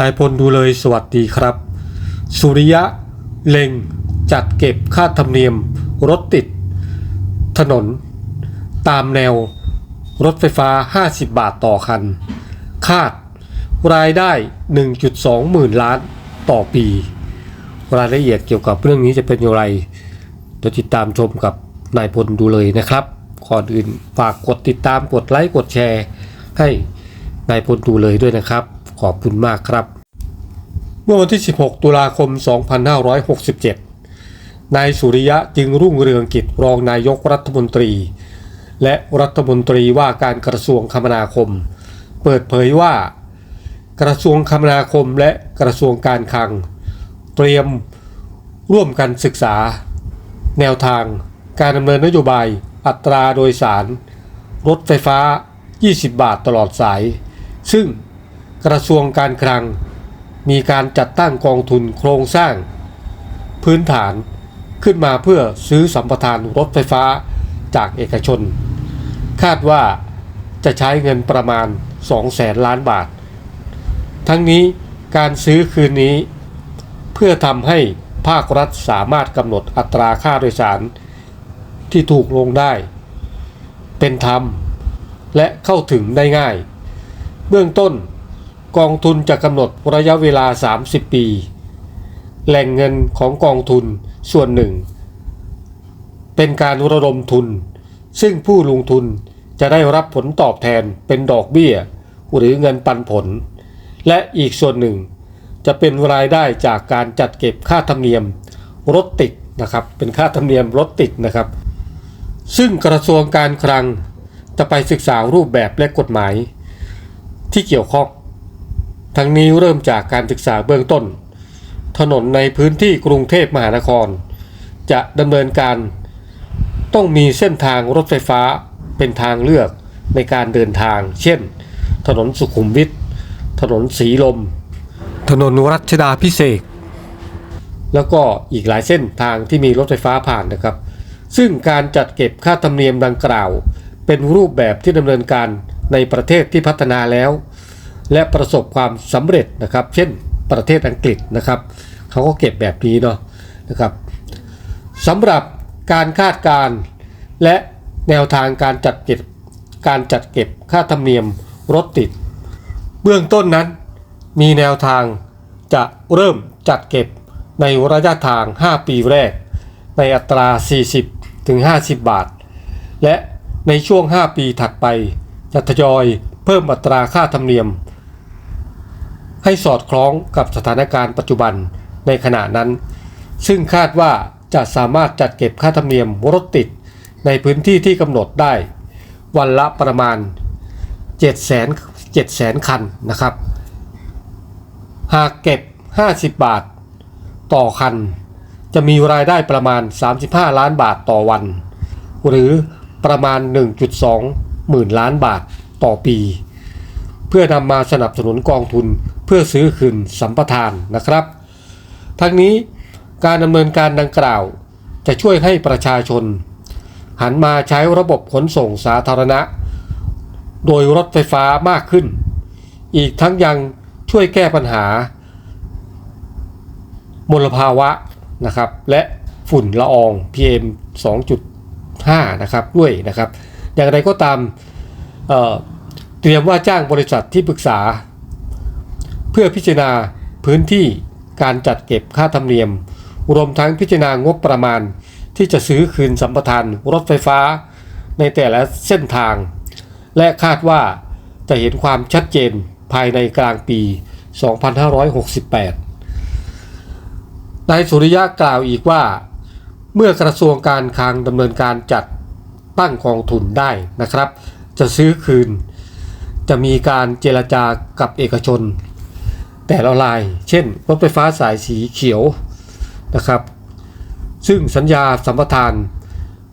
นายพลดูเลยสวัสดีครับ สุริยะ เล็ง จัดเก็บค่าธรรมเนียม รถติด ถนน ตามแนว รถไฟฟ้า 50 บาทต่อคัน คาด รายได้ 1.2 หมื่นล้านต่อปี รายละเอียดเกี่ยวกับเรื่องนี้จะเป็นอย่างไรเดี๋ยวติดตามชมกับนายพลดูเลยนะครับก่อนอื่นฝากกดติดตามกดไลค์กดแชร์ ให้นายพลดูเลยด้วยนะครับ ขอบคุณมากครับ เมื่อวันที่ 16 ตุลาคม 2567 นายสุริยะจึงรุ่งเรืองกิจรองนายกรัฐมนตรี และรัฐมนตรีว่าการกระทรวงคมนาคม เปิดเผยว่า กระทรวงคมนาคมและกระทรวงการคลัง เตรียมร่วมกันศึกษา แนวทางการดำเนินนโยบายอัตราโดยสาร รถไฟฟ้า 20 บาทตลอดสาย ซึ่ง กระทรวงการคลัง มีการจัดตั้งกองทุนโครงสร้าง พื้นฐานขึ้นมาเพื่อซื้อสัมปทานรถไฟฟ้าจากเอกชน คาดว่าจะใช้เงินประมาณ 2 แสนล้านบาท ทั้งนี้การซื้อคืนนี้ เพื่อทำให้ภาครัฐสามารถกำหนดอัตราค่าโดยสาร ที่ถูกลงได้ เป็นธรรม และเข้าถึงได้ง่าย เบื้องต้น กองทุนจะกำหนดระยะเวลา 30 ปี แหล่งเงินของกองทุนส่วนหนึ่ง เป็นการระดมทุน ซึ่งผู้ลงทุนจะได้รับผลตอบแทนเป็นดอกเบี้ย หรือเงินปันผล และอีกส่วนหนึ่ง จะเป็นรายได้จากการจัดเก็บค่าธรรมเนียมรถติดนะครับเป็นค่าธรรมเนียมรถติดนะครับ ซึ่งกระทรวงการคลังจะไปศึกษารูปแบบและกฎหมายที่เกี่ยวข้อง ทั้งนี้เริ่มจากการศึกษาเบื้องต้น ถนนในพื้นที่กรุงเทพมหานคร จะดำเนินการ ต้องมีเส้นทางรถไฟฟ้าเป็นทางเลือกในการเดินทาง เช่น ถนนสุขุมวิทถนนสีลม ถนนรัชดาพิเศษกแล้วก็อีกหลายเส้นทางที่มีรถไฟฟ้าผ่านนะครับ ซึ่งการจัดเก็บค่าธรรมเนียมดังกล่าว เป็นรูปแบบที่ดำเนินการในประเทศที่พัฒนาแล้ว และประสบความสำเร็จนะครับ เช่นประเทศอังกฤษนะครับเขาก็เก็บแบบนี้เนาะนะครับสำหรับการคาดการณ์และแนวทางการจัดเก็บการจัดเก็บค่าธรรมเนียมรถติด เบื้องต้นนั้นมีแนวทางจะเริ่มจัดเก็บในระยะทาง 5 ปีแรก ในอัตรา 40-50 บาท และในช่วง 5 ปีถัดไปจะทยอยเพิ่มอัตราค่าธรรมเนียม ให้สอดคล้องกับสถานการณ์ปัจจุบันในขณะนั้น ซึ่งคาดว่าจะสามารถจัดเก็บค่าธรรมเนียมรถติดในพื้นที่ที่กำหนดได้ วันละประมาณ 7 0 0 0 0 7 0 0 0คันนะครับ หากเก็บ 50 บาท ต่อคัน จะมีรายได้ประมาณ 35 ล้านบาทต่อวัน หรือประมาณ 1.2 หมื่นล้านบาทต่อปี พื่อนำมาสนับสนุนกองทุนเพื่อซื้อคืนสัมปทานนะครับ ทั้งนี้การดำเนินการดังกล่าว จะช่วยให้ประชาชน หันมาใช้ระบบขนส่งสาธารณะ โดยรถไฟฟ้ามากขึ้น อีกทั้งยังช่วยแก้ปัญหา มลภาวะนะครับ และฝุ่นละออง PM 2.5 นะครับด้วยนะครับ อย่างไรก็ตาม เตรียมว่าจ้างบริษัทที่ปรึกษา เพื่อพิจารณาพื้นที่การจัดเก็บค่าธรรมเนียม รวมทั้งพิจารณางบประมาณ ที่จะซื้อคืนสัมปทานรถไฟฟ้า ในแต่ละเส้นทาง และคาดว่าจะเห็นความชัดเจนภายในกลางปี 2568 นายสุริยะกล่าวอีกว่า เมื่อกระทรวงการคลังดำเนินการจัดตั้งกองทุนได้นะครับ จะซื้อคืน จะมีการเจรจากับเอกชน แต่ละราย เช่น รถไฟฟ้าสายสีเขียวนะครับ ซึ่งสัญญาสัมปทาน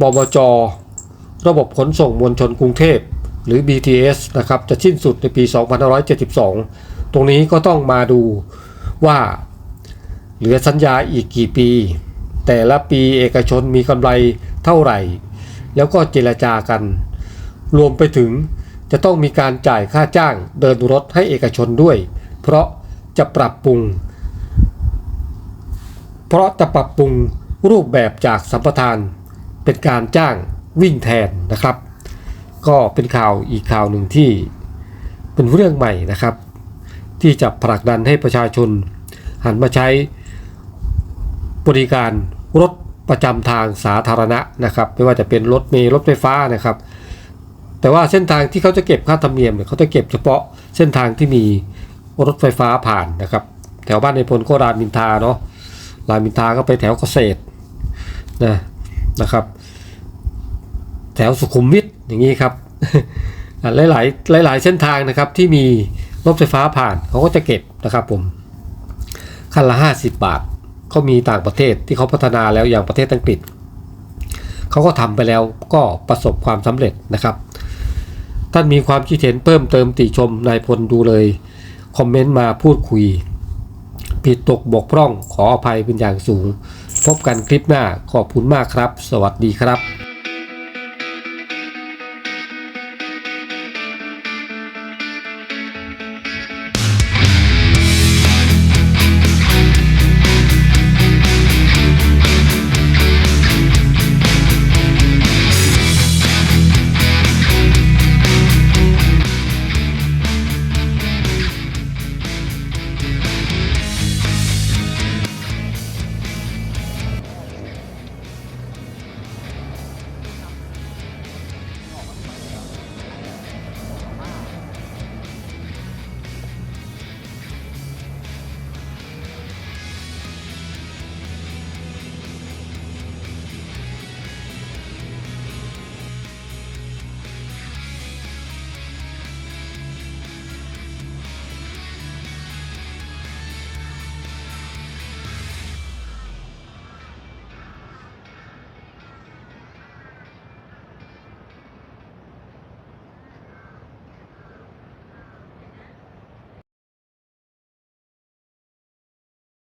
บมจ ระบบขนส่งมวลชนกรุงเทพ หรือ BTS นะครับ จะสิ้นสุดในปี 2572 ตรงนี้ก็ต้องมาดูว่าเหลือสัญญาอีกกี่ปี แต่ละปีเอกชนมีกำไรเท่าไหร่ แล้วก็เจรจากัน รวมไปถึง จะต้องมีการจ่ายค่าจ้างเดินรถให้เอกชนด้วย เพราะจะปรับปรุง เพราะจะปรับปรุงรูปแบบจากสัมปทาน เป็นการจ้างวิ่งแทนนะครับ ก็เป็นข่าวอีกข่าวหนึ่งที่เป็นเรื่องใหม่นะครับ ที่จะผลักดันให้ประชาชน หันมาใช้บริการรถประจำทางสาธารณะนะครับ ไม่ว่าจะเป็นรถเมล์รถไฟฟ้านะครับ แต่ว่าเส้นทางที่เขาจะเก็บค่าธรรมเนียมเนี่ยเขาจะเก็บเฉพาะเส้นทางที่มีรถไฟฟ้าผ่านนะครับ แถวบ้านในพลก็รามอินทาเนาะรามอินทาก็ไปแถวเกษตรนะนะครับ แถวสุขุมวิทอย่างนี้ครับหลายๆหลายๆเส้นทางนะครับที่มีรถไฟฟ้าผ่านเขาก็จะเก็บนะครับผมคันละ 50 บาทเขามีต่างประเทศที่เขาพัฒนาแล้วอย่างประเทศอังกฤษเขาก็ทำไปแล้วก็ประสบความสำเร็จนะครับ ท่านมีความคิดเห็นเพิ่มเติมติชมนายพลดูเลย คอมเมนต์มาพูดคุย ผิดตกบกพร่องขออภัยเป็นอย่างสูง พบกันคลิปหน้าขอบคุณมากครับ สวัสดีครับ